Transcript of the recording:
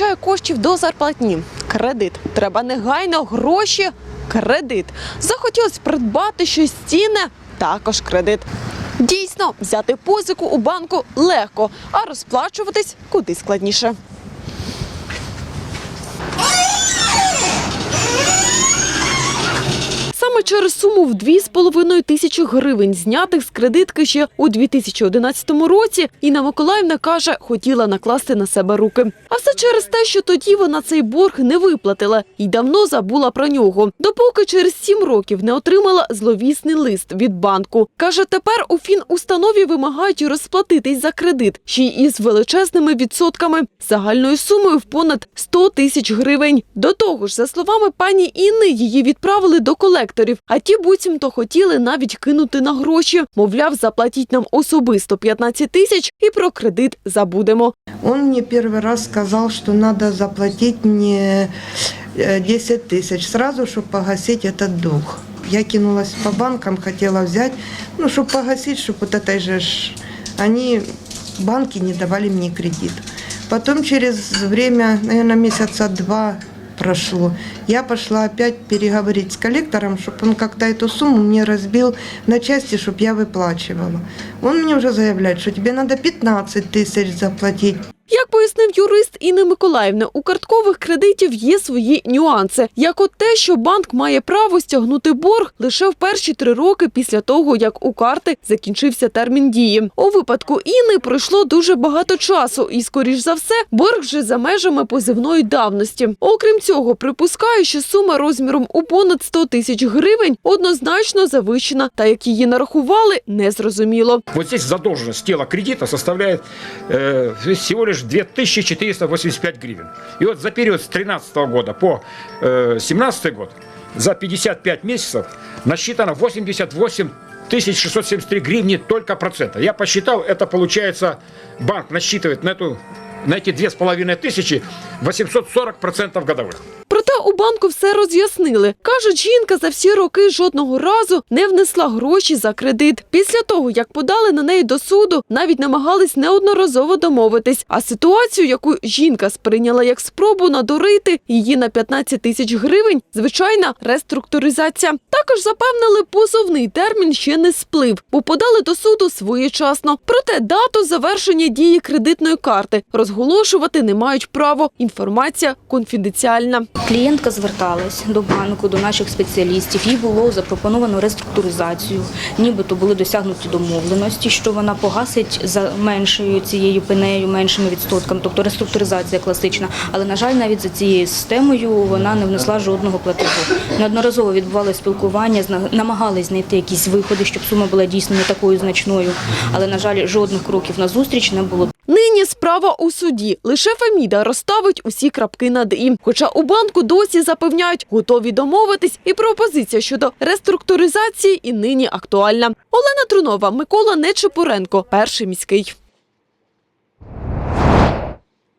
вистачає коштів до зарплатні. Кредит. Треба негайно гроші. Кредит. Захотілось придбати щось цінне. Також кредит. Дійсно, взяти позику у банку легко, а розплачуватись куди складніше. Через суму в 2,5 тисячі гривень, знятих з кредитки ще у 2011 році, Інна Миколаївна каже, хотіла накласти на себе руки. А все через те, що тоді вона цей борг не виплатила і давно забула про нього. Допоки через сім років не отримала зловісний лист від банку. Каже, тепер у фінустанові вимагають розплатитись за кредит, ще й із величезними відсотками, загальною сумою в понад 100 тисяч гривень. До того ж, за словами пані Інни, її відправили до колекторів, а ті буцімто хотіли навіть кинути на гроші. Мовляв, заплатіть нам особисто 15 тисяч і про кредит забудемо. Он мне первый раз сказал, что надо заплатить мне э, 10 тысяч сразу, чтобы погасить этот долг. Я кинулась по банкам, хотела взять, ну, чтобы погасить, чтобы вот этой же... ж- Они, банки не давали мне кредит. Потом через время, наверное, месяца два прошло, я пошла опять переговорить с коллектором, чтобы он как-то эту сумму мне разбил на части, чтобы я выплачивала. Он мне уже заявляет, что тебе надо 15 тысяч заплатить. Як пояснив юрист Інни Миколаївни, у карткових кредитів є свої нюанси, як от те, що банк має право стягнути борг лише в перші три роки після того, як у карти закінчився термін дії. У випадку Інни пройшло дуже багато часу, і, скоріш за все, борг вже за межами позивної давності. Окрім цього, припускаю, що сума розміром у понад 100 тисяч гривень однозначно завищена, та як її нарахували, незрозуміло. Вот здесь задолженность тела кредита составляет э, всего лишь 2485 гривен. И вот за период с 2013 года по 2017 год, за 55 месяцев, насчитано 88 673 гривни только процента. Я посчитал, это получается, банк насчитывает на, эту, на эти 2500 840 процентов годовых. У банку все роз'яснили. Кажуть, жінка за всі роки жодного разу не внесла гроші за кредит. Після того, як подали на неї до суду, навіть намагались неодноразово домовитись. А ситуацію, яку жінка сприйняла як спробу надурити її на 15 тисяч гривень, звичайна реструктуризація. Також запевнили, позовний термін ще не сплив, бо подали до суду своєчасно. Проте дату завершення дії кредитної карти розголошувати не мають право. Інформація конфіденціальна. Клієнтка зверталась до банку, до наших спеціалістів. Їй було запропоновано реструктуризацію, нібито були досягнуті домовленості, що вона погасить за меншою цією пенею, меншими відсотками, тобто реструктуризація класична. Але на жаль, навіть за цією системою вона не внесла жодного платежу. Неодноразово відбувалося спілкування, намагались знайти якісь виходи, щоб сума була дійсно не такою значною. Але на жаль, жодних кроків на зустріч не було. Нині справа у суді. Лише Феміда розставить усі крапки над «і». Хоча у банку досі запевняють, готові домовитись, і пропозиція щодо реструктуризації і нині актуальна. Олена Трунова, Микола Нечепуренко, перший міський.